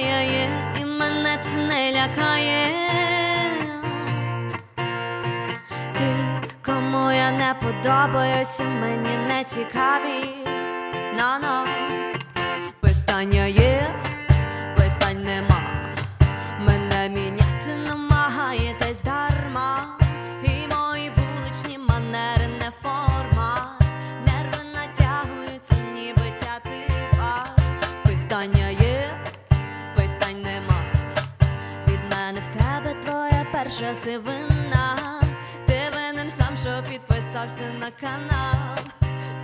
я є, і мене це не лякає. Ти, кому я не подобаюся, мені не цікаві. На но Питання є, перша сивина. Ти винен сам, що підписався на канал.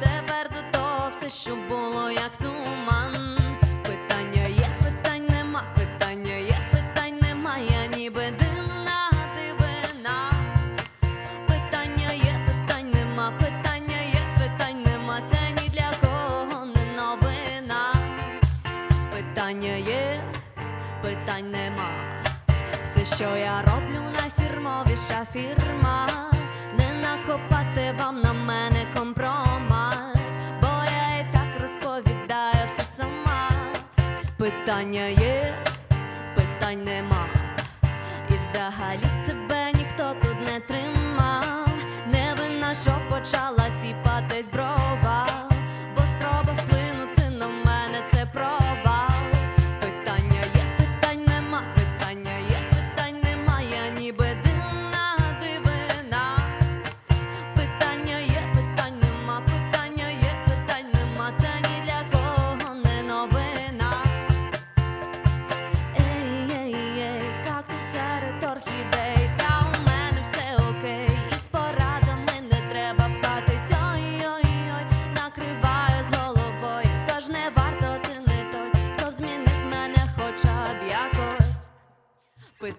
Тепер до того все, що було, як туман. Питання є, питань нема, питання є, питань нема, я ніби дивна дивина. Питання є, питань нема, питання є, питань нема, це ні для кого не новина. Питання є, питань нема все, що я роблю найфірмовіша фірма, не накопати вам на мене компромат, бо я і так розповідаю все сама. Питання є, питань нема, і взагалі тебе ніхто тут не тримав, не вина, що почала сіпатись брова, бо спроба вплинути на мене це про. fue